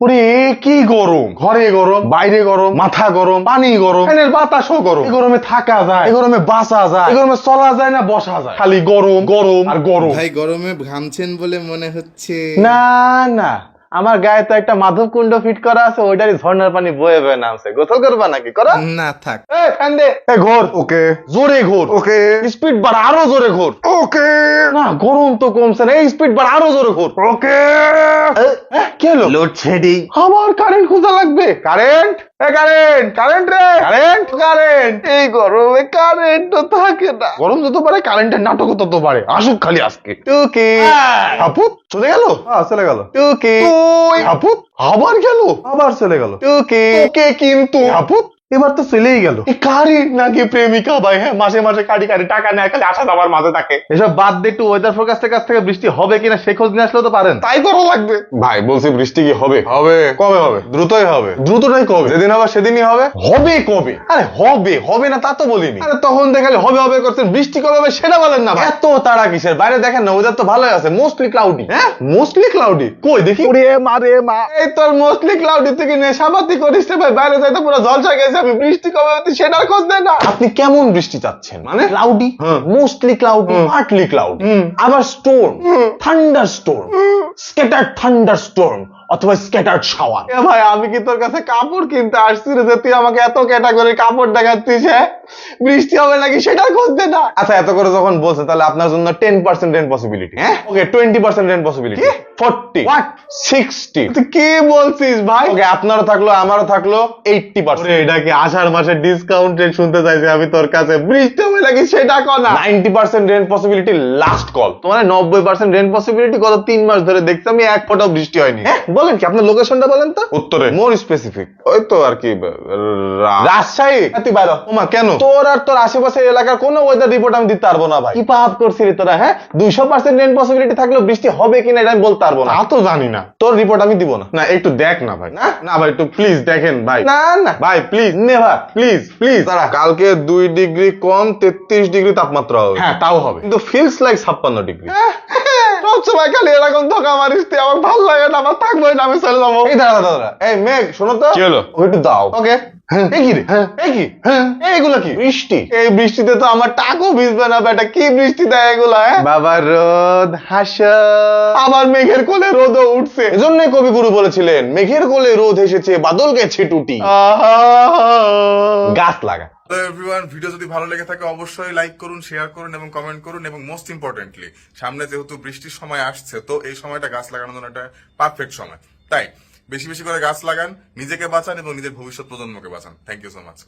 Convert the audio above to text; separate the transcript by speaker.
Speaker 1: ওরে কি গরম? ঘরে গরম বাইরে গরম মাথা গরম পানি গরম। ফ্যানের বাতাসও গরম। এই গরমে থাকা যায় এই গরমে বাঁচা যায় এই গরমে চলা যায় না বসা যায়। খালি গরম গরম আর গরম।
Speaker 2: ভাই গরমে ঘামছেন বলে মনে হচ্ছে।
Speaker 1: না না। আমার গায়ে তো একটা মাধব কুণ্ড ফিট করা আছে ওইটারই ঝর্ণার পানি বয়ে বয়ে নামছে। গোসল করবা নাকি? করো।
Speaker 2: না থাক।
Speaker 1: এই ফ্যান দে। এই ঘোর।
Speaker 3: ওকে।
Speaker 1: জোরে ঘোর।
Speaker 3: ওকে।
Speaker 1: স্পিড বাড়া আরও জোরে ঘোর।
Speaker 3: ওকে।
Speaker 1: না গরম তো কমছে না এই স্পিড বাড়া আরও জোরে ঘোর।
Speaker 3: ওকে।
Speaker 1: কি
Speaker 2: লোডশেডিং
Speaker 1: আমার কারেন্ট খোঁজা লাগবে। কারেন্ট এ কারেন্ট কারেন্ট রে। কারেন্ট কারেন্ট এই গরমে কারেন্ট তো থাকে না। গরম যত পারে কারেন্টের নাটক তত পারে আসুক খালি আজকে। টুকি। হাপুত চলে গেল?
Speaker 3: হ্যাঁ চলে গেল।
Speaker 1: টুকি। হাপুত আবার গেল?
Speaker 3: আবার চলে গেল।
Speaker 1: টুকি। কে কিন্তু হাপুত
Speaker 3: এবার তো চলেই গেল।
Speaker 1: কারেন্ট নাকি প্রেমিকা ভাই হ্যাঁ মাসে মাসে কাটি কাটি টাকা নেয় খালি আসা যাবার মাঝে থাকে।
Speaker 3: এসব বাদ দিয়ে একটু ওয়েদার ফোরকাস্টের কাছ থেকে বৃষ্টি হবে কিনা সে খোঁজ নিয়ে আসলেও তো পারেন।
Speaker 1: তাই করা লাগবে। ভাই বলছি বৃষ্টি কি হবে?
Speaker 3: হবে।
Speaker 1: কবে হবে?
Speaker 3: দ্রুতই হবে।
Speaker 1: দ্রুতটাই কবে?
Speaker 3: যেদিন হবে সেদিনই হবে।
Speaker 1: হবে কবে? আরে হবে হবে না তা তো বলিনি।
Speaker 3: আরে তখন দেখালে হবে হবে করছেন। বৃষ্টি কবে হবে সেটা বলেন না ভাই।
Speaker 1: এত তারা কিসের? বাইরে দেখেন না ওয়েদার তো ভালোই আছে। মোস্টলি ক্লাউডি
Speaker 3: হ্যাঁ? মোস্টলি ক্লাউডি
Speaker 1: কই দেখি?
Speaker 3: ওরে মা রে মা। এই তোর মোস্টলি ক্লাউডি থেকে নেশাবাতি করিস রে ভাই। বাইরে যাইতে পুরো জলসা গেছে। আমি বৃষ্টি কবে হবে সেটার খোঁজ দে না।
Speaker 1: আপনি কেমন বৃষ্টি চাচ্ছেন?
Speaker 3: মানে?
Speaker 1: Cloudy mostly cloudy partly cloudy. আবার storm thunder storm scattered thunder storm অথবা স্ক্যাটার্ড শাওয়ার
Speaker 3: এ ভাই আমি কি তোর কাছে কাপড় কিনতে আসছি রে যে তুই আমাকে এত ক্যাটাগরি কাপড় দেখাচ্ছিস হ্যাঁ? বৃষ্টি হবে নাকি সেটার খোঁজ দে না।
Speaker 1: আচ্ছা এত করে যখন বলছে তাহলে আপনার জন্য টেন পার্সেন্ট রেন পসিবিলিটি
Speaker 3: হ্যাঁ?
Speaker 1: Okay twenty percent rain possibility forty
Speaker 3: What?
Speaker 1: Sixty
Speaker 3: তুই কি বলছিস ভাই?
Speaker 1: ওকে আপনারও থাকল আমারও থাকল এইটটি পার্সেন্ট
Speaker 3: এটা আষাঢ় মাসের ডিসকাউন্ট রেট শুনতে চাইছি আমি তোর কাছে? বৃষ্টি হবে নাকি সেটা কর
Speaker 1: ninety percent rain possibility last call
Speaker 3: তোমার নব্বই পার্সেন্ট রেন পসিবিলিটি গত তিন মাস ধরে দেখছি আমি এক ফোঁটাও বৃষ্টি হয়নি।
Speaker 1: হ্যাঁ বলেন কি আপনার লোকেশনটা বলেন তো।
Speaker 3: উত্তরে।
Speaker 1: মোর স্পেসিফিক
Speaker 3: ওই তো আর কি
Speaker 1: রাজশাহী। হ্যাঁ, তুই বাইরো
Speaker 3: ওমা কেন?
Speaker 1: তোর আর তোর আশেপাশের এলাকার কোনো ওয়েদার রিপোর্ট আমি দিতে পারব না ভাই। কি পাপ করছিলি তোরা হ্যাঁ? দুইশো পার্সেন্ট রেন পসিবিলিটি থাকলেও বৃষ্টি হবে কিনা এটা আমি বলতে পারব না।
Speaker 3: তা জানি না।
Speaker 1: তোর রিপোর্ট আমি দিব না।
Speaker 3: না একটু দেখ না ভাই।
Speaker 1: না?
Speaker 3: না ভাই একটু প্লিজ দেখেন ভাই।
Speaker 1: না না।
Speaker 3: ভাই প্লিজ
Speaker 1: নেভার
Speaker 3: প্লিজ প্লিজ
Speaker 1: দাঁড়া।
Speaker 3: কালকে দুই ডিগ্রি কম তেত্রিশ ডিগ্রি তাপমাত্রা হবে।
Speaker 1: হ্যাঁ তাও হবে।
Speaker 3: কিন্তু ফিলস লাইক ছাপ্পান্ন ডিগ্রি। সবসময় খালি এরকম ধোকা মারিস তুই আমার ভালো লাগে না আমার থাকব না আমি চলে যাব।
Speaker 1: এই দাঁড়া দাঁড়া। এই মেঘ শোনো তো।
Speaker 3: হলো?
Speaker 1: একটু দাও।
Speaker 3: ওকে
Speaker 1: হ্যাঁ। এই কি রে? হ্যাঁ। এই কি? হ্যাঁ। এইগুলো কি? বৃষ্টি।
Speaker 3: এই বৃষ্টিতে তো আমার টাকও ভিজবে না বেটা। কি বৃষ্টি দেয় এগুলা হ্যাঁ?
Speaker 1: বাবা রোদ হাস।
Speaker 3: আবার মেঘের কোলে রোদও উঠছে।
Speaker 1: এজন্যই কবিগুরু বলেছিলেন মেঘের কোলে রোদ এসেছে বাদল গেছে টুটি। গাছ লাগা।
Speaker 4: হ্যালো এভরিওয়ান ভিডিও যদি ভালো লেগে থাকে অবশ্যই লাইক করুন শেয়ার করুন এবং কমেন্ট করুন এবং মোস্ট ইম্পর্টেন্টলি সামনে যেহেতু বৃষ্টির সময় আসছে তো এই সময়টা গাছ লাগানোর জন্য একটা পারফেক্ট সময়। তাই বেশি বেশি করে গাছ লাগান, নিজেকে বাঁচান এবং নিজের ভবিষ্যৎ প্রজন্মকে বাঁচান। Thank you so much